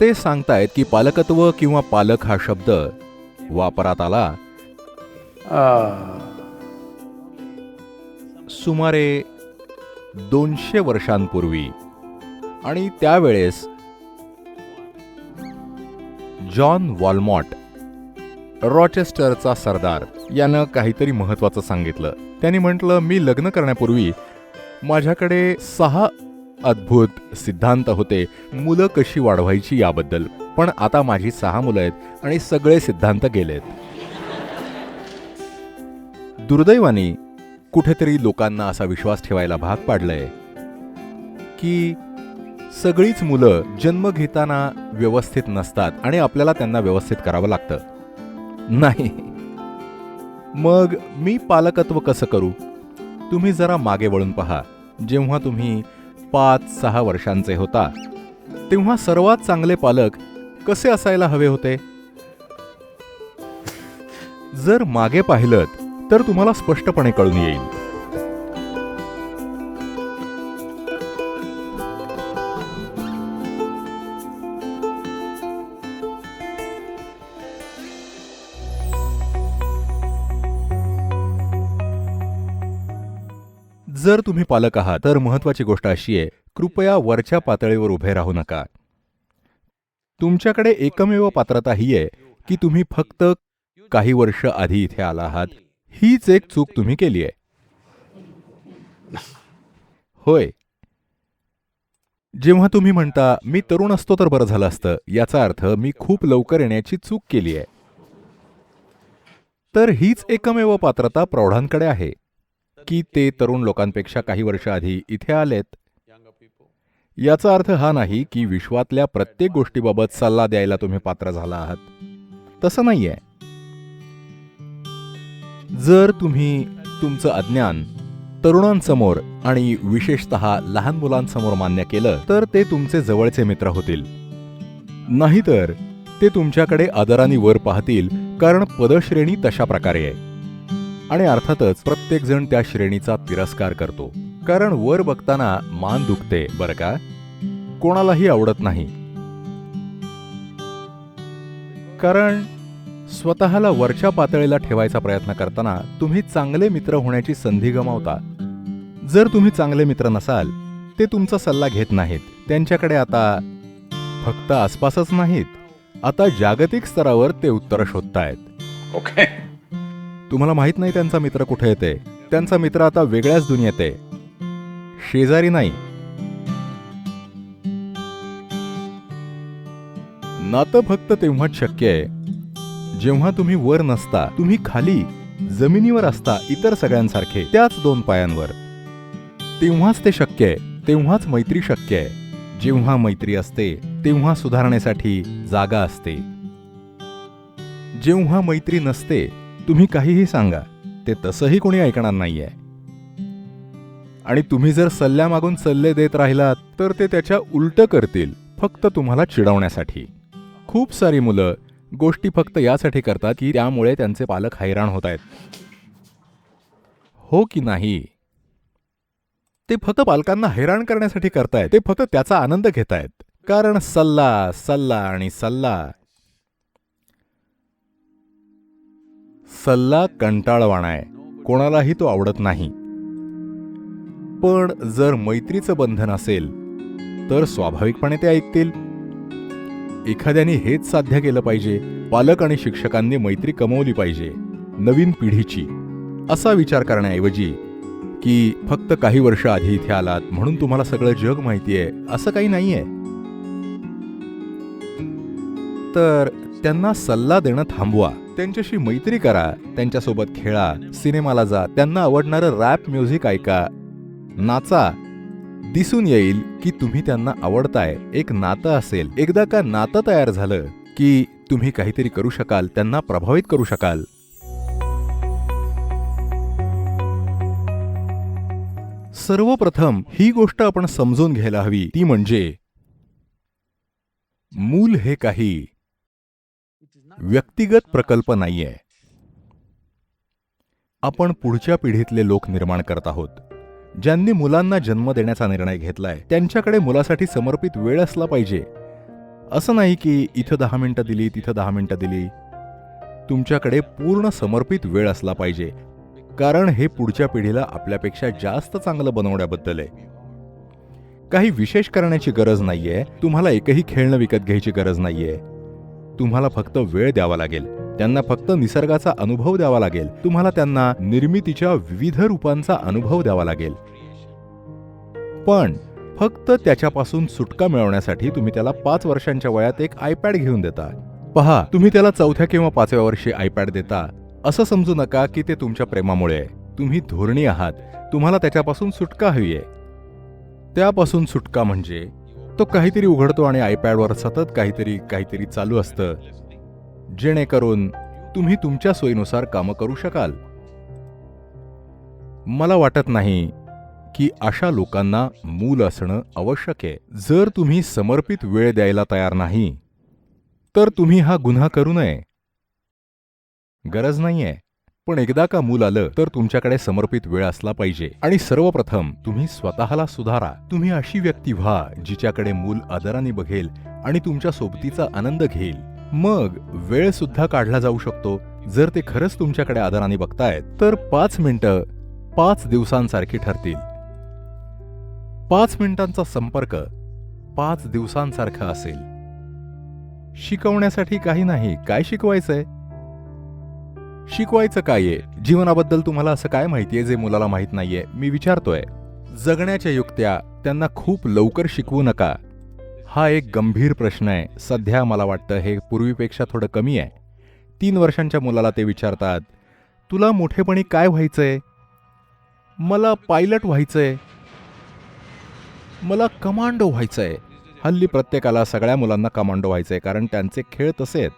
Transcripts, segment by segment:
ते सांगतायत की पालकत्व किंवा पालक हा शब्द वापरात आला. सुमारे दोनशे वर्षांपूर्वी आणि त्यावेळेस जॉन वॉलमॉट रॉचेस्टरचा सरदार यानं काहीतरी महत्वाचं सांगितलं. त्यांनी म्हटलं मी लग्न करण्यापूर्वी माझ्याकडे सहा अद्भुत सिद्धांत होते. मुलं कशी वाढवायची याबद्दल. पण आता माझी सहा मुलं आहेत आणि सगळे सिद्धांत गेलेत. दुर्दैवाने कुठेतरी लोकांना असा विश्वास ठेवायला भाग पाडलंय की सगळीच मुलं जन्म घेताना व्यवस्थित नसतात आणि आपल्याला त्यांना व्यवस्थित करावं लागतं. नाही. मग मी पालकत्व कसं करू? तुम्ही जरा मागे वळून पहा. जेव्हा तुम्ही पाच सहा वर्षांचे होता. तेव्हा सर्वात चांगले पालक कसे असायला हवे होते? जर मागे पाहिलं तर तुम्हाला स्पष्टपणे कळून येईल. जर तुम्ही पालक आहात तर महत्वाची गोष्ट अशी आहे कृपया वरच्या पातळीवर उभे राहू नका. तुमच्याकडे एकमेव पात्रता ही आहे की तुम्ही फक्त काही वर्ष आधी इथे आला आहात. हीच एक चूक तुम्ही केली आहे. होय. जेव्हा तुम्ही म्हणता मी तरुण असतो तर बरं झालं असतं याचा अर्थ मी खूप लवकर येण्याची चूक केली आहे. तर हीच एकमेव पात्रता प्रौढांकडे आहे. की ते तरुण लोकांपेक्षा काही वर्ष आधी इथे आलेत? याचा अर्थ हा नाही की विश्वातल्या प्रत्येक गोष्टीबाबत सल्ला द्यायला तुम्ही पात्र झाला आहात. तसं नाहीये. जर तुम्ही तुमचं अज्ञान तरुणांसमोर आणि विशेषत लहान मुलांसमोर मान्य केलं तर ते तुमचे जवळचे मित्र होतील. नाहीतर ते तुमच्याकडे आदराने वर पाहतील कारण पदश्रेणी तशा प्रकारे आहे. आणि अर्थातच प्रत्येक जण त्या श्रेणीचा तिरस्कार करतो. कारण वर बघताना मान दुखते बरं का? कोणालाही आवडत नाही. कारण स्वतःला वरच्या पातळीला ठेवायचा प्रयत्न करताना तुम्ही चांगले मित्र होण्याची संधी गमावता. जर तुम्ही चांगले मित्र नसाल ते तुमचा सल्ला घेत नाहीत. त्यांच्याकडे आता फक्त आसपासच नाहीत. आता जागतिक स्तरावर ते उत्तर शोधतायत. Okay. तुम्हाला माहीत नाही त्यांचा मित्र कुठे येते. त्यांचा मित्र आता वेगळ्याच दुनियेत आहे. शेजारी नाही. नातं फक्त तेव्हाच शक्य आहे जेव्हा तुम्ही वर नसता. तुम्ही खाली जमिनीवर असता इतर सगळ्यांसारखे त्याच दोन पायांवर. तेव्हाच ते शक्य आहे तेव्हाच मैत्री शक्य आहे. जेव्हा मैत्री असते तेव्हा सुधारण्यासाठी जागा असते. जेव्हा मैत्री नसते तुम्ही काहीही सांगा ते तसंही कोणी ऐकणार नाहीये. आणि तुम्ही जर सल्ल्या मागून सल्ले देत राहिलात तर ते त्याच्या उलट करतील फक्त तुम्हाला चिडवण्यासाठी. खूप सारी मुलं गोष्टी फक्त यासाठी करतात की त्यामुळे त्यांचे पालक हैराण होत आहेत हो की नाही? ते फक्त पालकांना हैराण करण्यासाठी करतायत ते फक्त त्याचा आनंद घेतायत. कारण सल्ला सल्ला आणि सल्ला सल्ला कंटाळवाणा आहे. कोणालाही तो आवडत नाही. पण जर मैत्रीचं बंधन असेल तर स्वाभाविकपणे ते ऐकतील. एखाद्याने हेच साध्य केलं पाहिजे पालक आणि शिक्षकांनी मैत्री कमवली पाहिजे नवीन पिढीची. असा विचार करण्याऐवजी की फक्त काही वर्ष आधी इथे आलात म्हणून तुम्हाला सगळं जग माहिती आहे असं काही नाहीये तर त्यांना सल्ला देणं थांबवा. त्यांच्याशी मैत्री करा त्यांच्यासोबत खेळा सिनेमाला जा त्यांना आवडणारं रॅप म्युझिक ऐका. नाचा. दिसून येईल की तुम्ही त्यांना आवडताय एक नातं असेल. एकदा का नातं तयार झालं की तुम्ही काहीतरी करू शकाल त्यांना प्रभावित करू शकाल. सर्वप्रथम ही गोष्ट आपण समजून घ्यायला हवी ती म्हणजे मूल हे काही. व्यक्तिगत प्रकल्प नाहीये. आपण पुढच्या पिढीतले लोक निर्माण करत आहोत. ज्यांनी मुलांना जन्म देण्याचा निर्णय घेतलाय त्यांच्याकडे मुलासाठी समर्पित वेळ असला पाहिजे. असं नाही की इथं दहा मिनिटं दिली तिथं दहा मिनिटं दिली. तुमच्याकडे पूर्ण समर्पित वेळ असला पाहिजे. कारण हे पुढच्या पिढीला आपल्यापेक्षा जास्त चांगलं बनवण्याबद्दल आहे. काही विशेष करण्याची गरज नाहीये. तुम्हाला एकही खेळणं विकत घ्यायची गरज नाहीये. तुम्हाला फक्त वेळ द्यावा लागेल. त्यांना फक्त निसर्गाचा अनुभव द्यावा लागेल. तुम्हाला त्यांना निर्मितीच्या विविध रूपांचा अनुभव द्यावा लागेल. पण फक्त त्याच्यापासून सुटका मिळवण्यासाठी तुम्ही त्याला पाच वर्षांच्या वयात एक आयपॅड घेऊन देता. पहा तुम्ही त्याला चौथ्या किंवा पाचव्या वर्षी आयपॅड देता. असं समजू नका की ते तुमच्या प्रेमामुळे आहे. तुम्ही धोरणी आहात. तुम्हाला त्याच्यापासून सुटका हवी आहे. त्यापासून सुटका म्हणजे तो काहीतरी उघडतो आणि आयपॅडवर सतत काहीतरी काहीतरी चालू असतं. जेणेकरून तुम्ही तुमच्या सोयीनुसार कामं करू शकाल. मला वाटत नाही की अशा लोकांना मूल असणं आवश्यक आहे. जर तुम्ही समर्पित वेळ द्यायला तयार नाही तर तुम्ही हा गुन्हा करू नये. गरज नाहीये. पण एकदा का मूल आलं तर तुमच्याकडे समर्पित वेळ असला पाहिजे. आणि सर्वप्रथम तुम्ही स्वतःला सुधारा. तुम्ही अशी व्यक्ती व्हा जिच्याकडे मूल आदराने बघेल आणि तुमच्या सोबतीचा आनंद घेईल. मग वेळ सुद्धा काढला जाऊ शकतो. जर ते खरंच तुमच्याकडे आदराने बघतायत तर पाच मिनिटं पाच दिवसांसारखी ठरतील. पाच मिनिटांचा संपर्क पाच दिवसांसारखा असेल. शिकवण्यासाठी काही नाही. काय शिकवायचंय? शिकवायचं काय आहे? जीवनाबद्दल तुम्हाला असं काय माहिती आहे जे मुलाला माहीत नाहीये? मी विचारतोय. जगण्याच्या युक्त्या त्यांना खूप लवकर शिकवू नका. हा एक गंभीर प्रश्न आहे. सध्या मला वाटतं हे पूर्वीपेक्षा थोडं कमी आहे. तीन वर्षांच्या मुलाला ते विचारतात तुला मोठेपणी काय व्हायचंय? मला पायलट व्हायचंय. मला कमांडो व्हायचंय. हल्ली प्रत्येकाला सगळ्या मुलांना कमांडो व्हायचंय कारण त्यांचे खेळ तसे आहेत.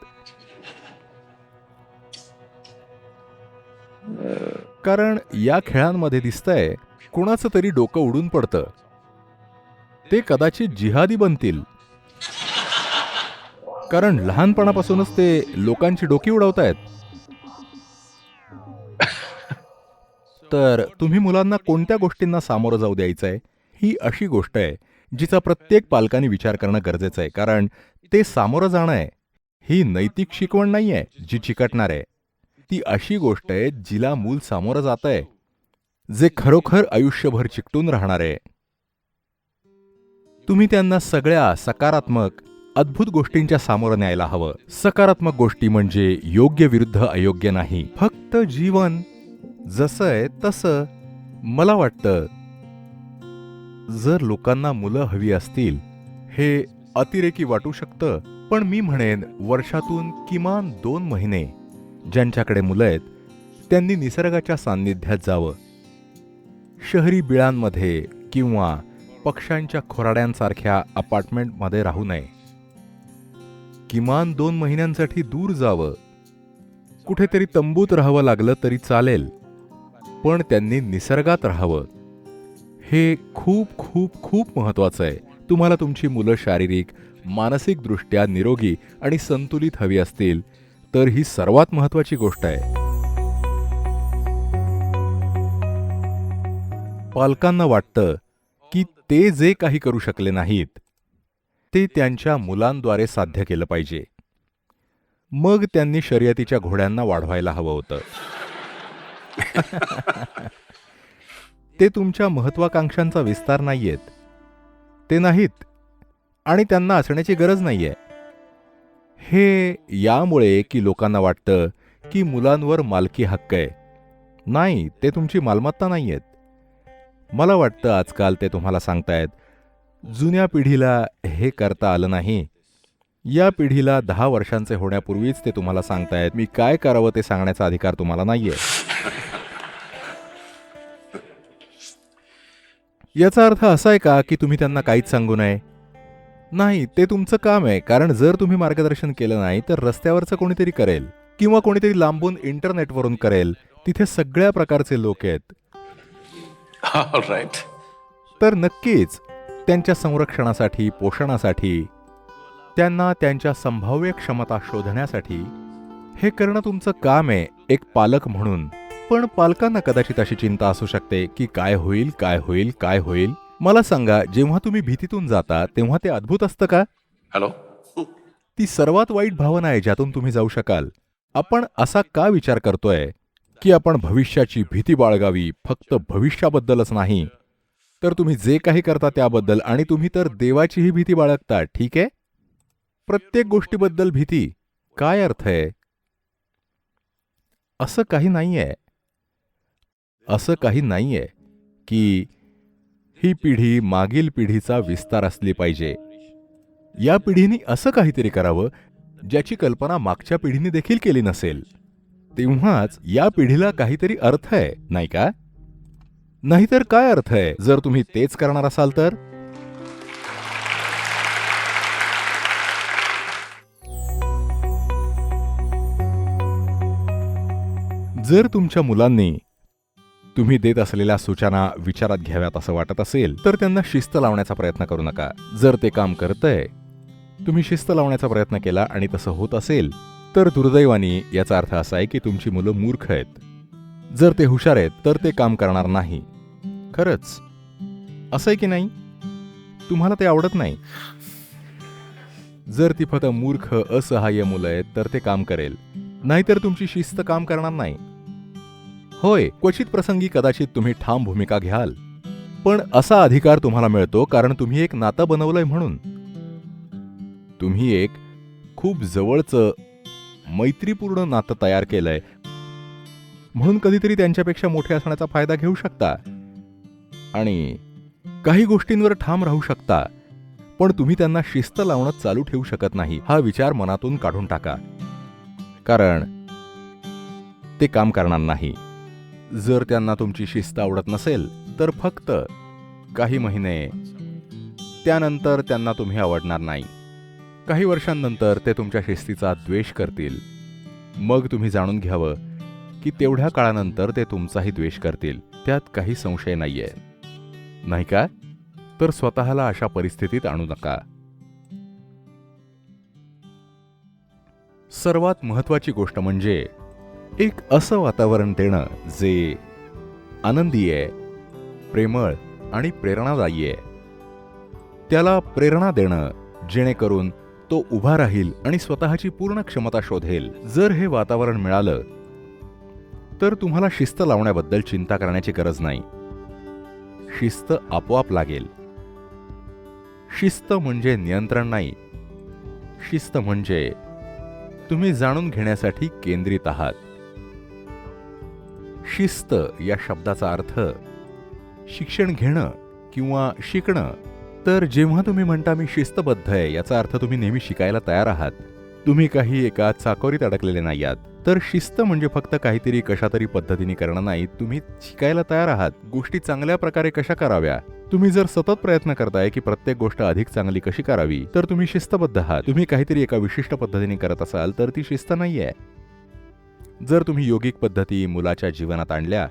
कारण या खेळांमध्ये दिसतंय कुणाचं तरी डोकं उडून पडतं. ते कदाचित जिहादी बनतील. कारण लहानपणापासूनच ते लोकांची डोकी उडवतायत. तर तुम्ही मुलांना कोणत्या गोष्टींना सामोरं जाऊ द्यायचंय? ही अशी गोष्ट आहे जिचा प्रत्येक पालकाने विचार करणं गरजेचं आहे कारण ते सामोरं जाणं आहे. ही नैतिक शिकवण नाहीये जी चिकटणार आहे. ती अशी गोष्ट आहे जिला मूल सामोरं जात आहे जे खरोखर आयुष्यभर चिकटून राहणार आहे. तुम्ही त्यांना सगळ्या सकारात्मक अद्भुत गोष्टींच्या सामोरं न्यायला हवं. सकारात्मक गोष्टी म्हणजे योग्य विरुद्ध अयोग्य नाही. फक्त जीवन जसं आहे तसं मला वाटतं जर लोकांना मुलं हवी असतील हे अतिरेकी वाटू शकतं. पण मी म्हणेन वर्षातून किमान दोन महिने ज्यांच्याकडे मुलं आहेत त्यांनी निसर्गाच्या सान्निध्यात जावं. शहरी बिळांमध्ये किंवा पक्ष्यांच्या खोराड्यांसारख्या अपार्टमेंटमध्ये राहू नये. किमान दोन महिन्यांसाठी दूर जावं. कुठेतरी तंबूत राहावं लागलं तरी चालेल पण त्यांनी निसर्गात राहावं. हे खूप खूप खूप महत्त्वाचं आहे. तुम्हाला तुमची मुलं शारीरिक मानसिकदृष्ट्या निरोगी आणि संतुलित हवी असतील तर ही सर्वात महत्वाची गोष्ट आहे. पालकांना वाटतं की ते जे काही करू शकले नाहीत ते त्यांच्या मुलांद्वारे साध्य केलं पाहिजे. मग त्यांनी शर्यतीच्या घोड्यांना वाढवायला हवं होतं. ते तुमच्या महत्वाकांक्षांचा विस्तार नाहीयेत. ते नाहीत आणि त्यांना असण्याची गरज नाहीये. हे यामुळे की लोकांना वाटतं की मुलांवर मालकी हक्क आहे. नाही ते तुमची मालमत्ता नाही आहेत मला वाटतं आजकाल ते तुम्हाला सांगतायत जुन्या पिढीला हे करता आलं नाही. या पिढीला दहा वर्षांचे होण्यापूर्वीच ते तुम्हाला सांगतायत मी काय करावं ते सांगण्याचा अधिकार तुम्हाला नाहीये. याचा अर्थ असा आहे का की तुम्ही त्यांना काहीच सांगू नये? नाही ते तुमचं काम आहे. कारण जर तुम्ही मार्गदर्शन केलं नाही तर रस्त्यावरचं कोणीतरी करेल. किंवा कोणीतरी लांबून इंटरनेटवरून करेल. तिथे सगळ्या प्रकारचे लोक आहेत. Right. तर नक्कीच त्यांच्या संरक्षणासाठी पोषणासाठी त्यांना त्यांच्या संभाव्य क्षमता शोधण्यासाठी हे करणं तुमचं काम आहे एक पालक म्हणून. पण पालकांना कदाचित अशी चिंता असू शकते की काय होईल काय होईल काय होईल? मला सांगा जेव्हा तुम्ही भीतीतून जाता तेव्हा ते अद्भुत असतं का? Hello? ती सर्वात वाईट भावना आहे ज्यातून तुम्ही जाऊ शकाल. आपण असा का विचार करतोय? की आपण भविष्याची भीती बाळगावी फक्त भविष्याबद्दलच नाही. तर तुम्ही जे काही करता त्याबद्दल आणि तुम्ही तर देवाचीही भीती बाळगता ठीक आहे? प्रत्येक गोष्टीबद्दल भीती काय अर्थ आहे? असं काही नाहीये. असं काही नाहीये की ही पिढी मागील पिढीचा विस्तार असली पाहिजे. या पिढीने असं काहीतरी करावं ज्याची कल्पना मागच्या पिढीने देखील केली नसेल. तेव्हाच या पिढीला काहीतरी अर्थ आहे नाही का? नाहीतर काय अर्थ आहे जर तुम्ही तेच करणार असाल तर? जर तुमच्या मुलांनी तुम्ही देत असलेल्या सूचना विचारात घ्याव्यात असं वाटत असेल तर त्यांना शिस्त लावण्याचा प्रयत्न करू नका. जर ते काम करतंय तुम्ही शिस्त लावण्याचा प्रयत्न केला आणि तसं होत असेल तर दुर्दैवानी याचा अर्थ असा आहे की तुमची मुलं मूर्ख आहेत. जर ते हुशार आहेत तर ते काम करणार नाही. खरंच? असं आहे की नाही? तुम्हाला ते आवडत नाही? जर ती फक्त मूर्ख असहाय्य मुलं आहेत तर ते काम करेल. नाहीतर तुमची शिस्त काम करणार नाही. होय क्वचित प्रसंगी कदाचित तुम्ही ठाम भूमिका घ्याल. पण असा अधिकार तुम्हाला मिळतो कारण तुम्ही एक नातं बनवलंय म्हणून. तुम्ही एक खूप जवळचं मैत्रीपूर्ण नातं तयार केलंय. म्हणून कधीतरी त्यांच्यापेक्षा मोठे असण्याचा फायदा घेऊ शकता. आणि काही गोष्टींवर ठाम राहू शकता पण तुम्ही त्यांना शिस्त लावणं चालू ठेवू शकत नाही हा विचार मनातून काढून टाका. कारण ते काम करणार नाही. जर त्यांना तुमची शिस्त आवडत नसेल तर फक्त काही महिने. त्यानंतर त्यांना तुम्ही आवडणार नाही. काही वर्षांनंतर ते तुमच्या शिस्तीचा द्वेष करतील. मग तुम्ही जाणून घ्यावं की तेवढ्या काळानंतर ते तुमचाही द्वेष करतील. त्यात काही संशय नाहीये. नाही का? तर स्वतःला अशा परिस्थितीत आणू नका. सर्वात महत्वाची गोष्ट म्हणजे एक असं वातावरण देणं जे आनंदी आहे प्रेमळ आणि प्रेरणादायी आहे. त्याला प्रेरणा देणं जेणेकरून तो उभा राहील आणि स्वतःची पूर्ण क्षमता शोधेल. जर हे वातावरण मिळालं तर तुम्हाला शिस्त लावण्याबद्दल चिंता करण्याची गरज नाही. शिस्त आपोआप लागेल. शिस्त म्हणजे नियंत्रण नाही. शिस्त म्हणजे तुम्ही जाणून घेण्यासाठी केंद्रित आहात. शिस्त या शब्दाचा अर्थ शिक्षण घेणं किंवा शिकणं. तर जेव्हा तुम्ही म्हणता मी शिस्तबद्ध आहे याचा अर्थ तुम्ही नेहमी शिकायला तयार आहात. तुम्ही काही एका चाकोरीत अडकलेले नाही आहात. तर शिस्त म्हणजे फक्त काहीतरी कशातरी पद्धतीने करणं नाही. तुम्ही शिकायला तयार आहात. गोष्टी चांगल्या प्रकारे कशा कराव्या? तुम्ही जर सतत प्रयत्न करताय की प्रत्येक गोष्ट अधिक चांगली कशी करावी तर तुम्ही शिस्तबद्ध आहात. तुम्ही काहीतरी एका विशिष्ट पद्धतीने करत असाल तर ती शिस्त नाहीये. जर तुम्ही योगिक पद्धती मुलाच्या जीवनात आणल्या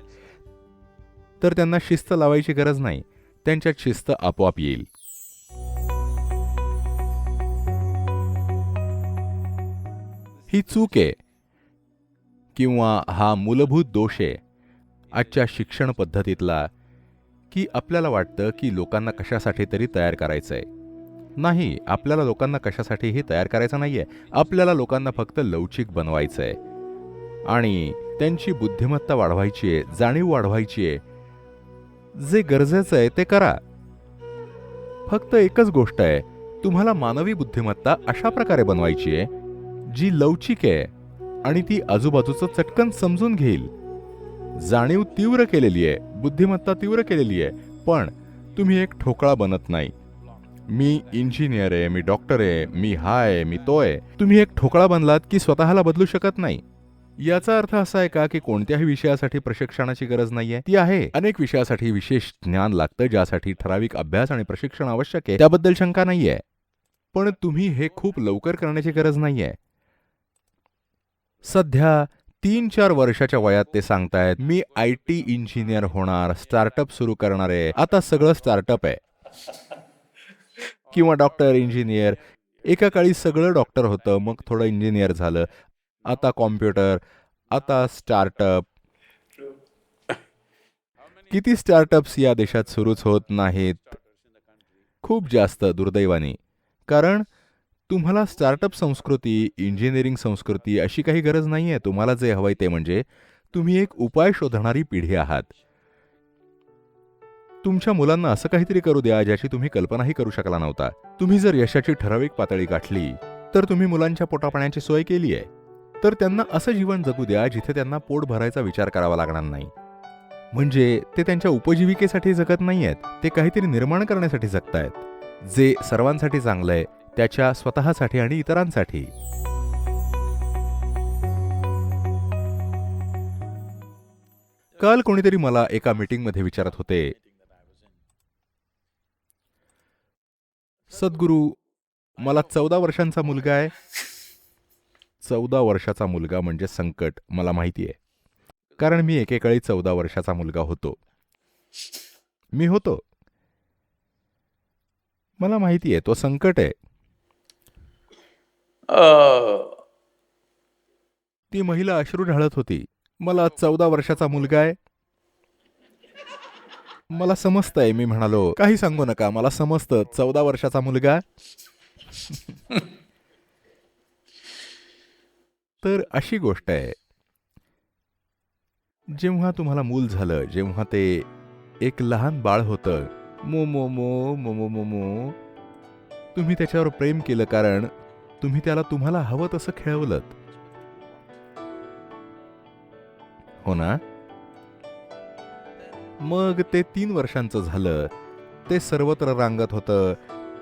तर त्यांना शिस्त लावायची गरज नाही. त्यांच्यात शिस्त आपोआप येईल. ही चूक आहे किंवा हा मूलभूत दोष आहे आजच्या शिक्षण पद्धतीतला की आपल्याला वाटतं की लोकांना कशासाठी तरी तयार करायचं आहे नाही आपल्याला लोकांना कशासाठीही तयार करायचं नाहीये. आपल्याला लोकांना फक्त लवचिक बनवायचं आहे आणि त्यांची बुद्धिमत्ता वाढवायची आहे जाणीव वाढवायची आहे. जे गरजेचं आहे ते करा. फक्त एकच गोष्ट आहे तुम्हाला मानवी बुद्धिमत्ता अशा प्रकारे बनवायची आहे जी लवचिक आहे आणि ती आजूबाजूचं चटकन समजून घेईल. जाणीव तीव्र केलेली आहे बुद्धिमत्ता तीव्र केलेली आहे पण तुम्ही एक ठोकळा बनत नाही. मी इंजिनियर आहे मी डॉक्टर आहे मी हा आहे मी तो आहे. तुम्ही एक ठोकळा बनलात की स्वतःला बदलू शकत नाही. याचा अर्थ असा आहे का की कोणत्याही विषयासाठी प्रशिक्षणाची गरज नाहीये? ती आहे. अनेक विषयासाठी विशेष ज्ञान लागतं ज्यासाठी ठराविक अभ्यास आणि प्रशिक्षण आवश्यक आहे. त्याबद्दल शंका नाहीये. पण तुम्ही हे खूप लवकर करण्याची गरज नाहीये. सध्या तीन चार वर्षाच्या वयात ते सांगतायत मी आय टी इंजिनियर होणार स्टार्टअप सुरू करणार आहे. आता सगळं स्टार्टअप आहे. किंवा डॉक्टर इंजिनियर. एका काळी सगळं डॉक्टर होतं मग थोडं इंजिनियर झालं. आता कॉम्प्युटर आता स्टार्टअप. किती स्टार्टअप्स या देशात सुरूच होत नाहीत? खूप जास्त दुर्दैवाने. कारण तुम्हाला स्टार्टअप संस्कृती इंजिनिअरिंग संस्कृती अशी काही गरज नाही आहे तुम्हाला जे हवंय ते म्हणजे तुम्ही एक उपाय शोधणारी पिढी आहात. तुमच्या मुलांना असं काहीतरी करू द्या ज्याची तुम्ही कल्पनाही करू शकला नव्हता. तुम्ही जर यशाची ठराविक पातळी गाठली तर तुम्ही मुलांच्या पोटापाण्याची सोय केली आहे तर त्यांना असं जीवन जगू द्या जिथे त्यांना पोट भरायचा विचार करावा लागणार नाही. म्हणजे ते त्यांच्या उपजीविकेसाठी जगत नाही आहेत ते काहीतरी निर्माण करण्यासाठी जगतायत. जे सर्वांसाठी चांगलं आहे त्याच्या स्वतःसाठी आणि इतरांसाठी. काल कोणीतरी मला एका मीटिंगमध्ये विचारत होते. सद्गुरू मला चौदा वर्षांचा मुलगा आहे. चौदा वर्षाचा मुलगा म्हणजे संकट मला माहिती आहे. कारण मी एकेकाळी चौदा वर्षाचा मुलगा होतो. मी होतो. मला माहिती आहे तो संकट आहे. ती महिला अश्रू ढाळत होती. मला चौदा वर्षाचा मुलगा आहे. मला समजतंय मी म्हणालो. काही सांगू नका मला समजतं. चौदा वर्षाचा मुलगा. तर अशी गोष्ट आहे. जेव्हा तुम्हाला मूल झालं जेव्हा ते एक लहान बाळ होतं मो मो मो मो मो मो मो तुम्ही त्याच्यावर प्रेम केलं कारण तुम्ही त्याला तुम्हाला हवं तसं खेळवलं हो ना? मग ते तीन वर्षांचं झालं. ते सर्वत्र रांगत होतं.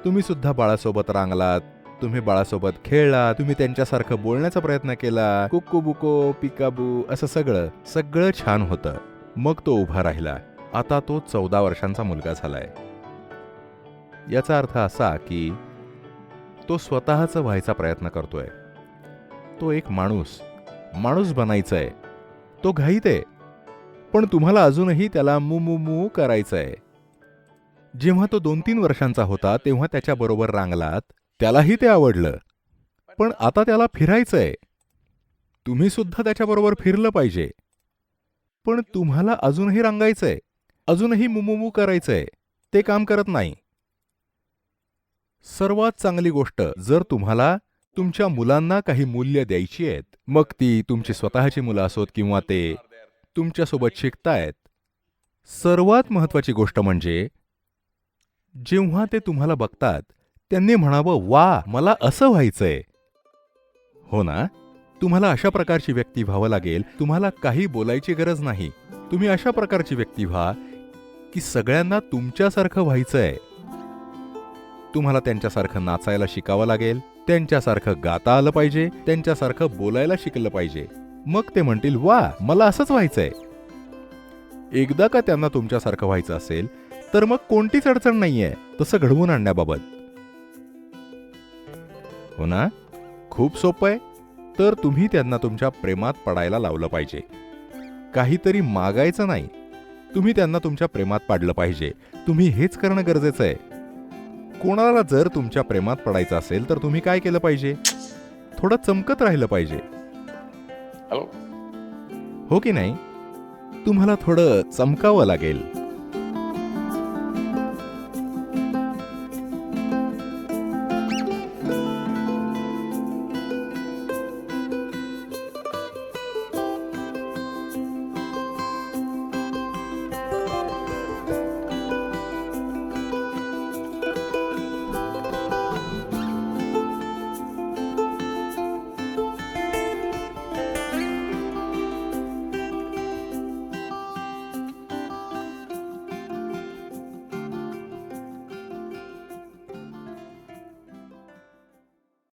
तुम्ही सुद्धा बाळासोबत रांगलात. तुम्ही बाळासोबत खेळला तुम्ही त्यांच्यासारखं बोलण्याचा प्रयत्न केला कुक्कू बुको पिकाबू असं सगळं सगळं छान होतं. मग तो उभा राहिला. आता तो चौदा वर्षांचा मुलगा झालाय. याचा अर्थ असा की तो स्वतःच व्हायचा प्रयत्न करतोय. तो एक माणूस माणूस बनायचा आहे तो घाईत आहे. पण तुम्हाला अजूनही त्याला मू मू मू करायचं आहे जेव्हा तो दोन तीन वर्षांचा होता तेव्हा त्याच्याबरोबर रांगलात त्यालाही ते आवडलं. पण आता त्याला फिरायचंय. तुम्ही सुद्धा त्याच्याबरोबर फिरलं पाहिजे. पण तुम्हाला अजूनही रांगायचंय. अजूनही मुमुमू करायचंय. ते काम करत नाही. सर्वात चांगली गोष्ट जर तुम्हाला तुमच्या मुलांना काही मूल्य द्यायची आहेत मग ती तुमची स्वतःची मुलं असोत किंवा ते तुमच्यासोबत शिकतायत. सर्वात महत्वाची गोष्ट म्हणजे जेव्हा ते तुम्हाला बघतात त्यांनी म्हणावं वा मला असं व्हायचंय. हो ना? तुम्हाला अशा प्रकारची व्यक्ती व्हावं लागेल. तुम्हाला काही बोलायची गरज नाही. तुम्ही अशा प्रकारची व्यक्ती व्हा की सगळ्यांना तुमच्यासारखं व्हायचंय. तुम्हाला त्यांच्यासारखं नाचायला शिकावं लागेल. त्यांच्यासारखं गाता आलं पाहिजे. त्यांच्यासारखं बोलायला शिकलं पाहिजे. मग ते म्हणतील वा मला असंच व्हायचंय. एकदा का त्यांना तुमच्यासारखं व्हायचं असेल तर मग कोणतीच अडचण नाहीये. तसं घडवून आणण्याबाबत. हो ना? खूप सोपं आहे. तर तुम्ही त्यांना तुमच्या प्रेमात पडायला लावलं पाहिजे. काहीतरी मागायचं नाही. तुम्ही त्यांना तुमच्या प्रेमात पाडलं पाहिजे. तुम्ही हेच करणं गरजेचं आहे. कोणाला जर तुमच्या प्रेमात पडायचं असेल तर तुम्ही काय केलं पाहिजे? थोडं चमकत राहिलं पाहिजे? हो की नाही? तुम्हाला थोडं चमकावं लागेल.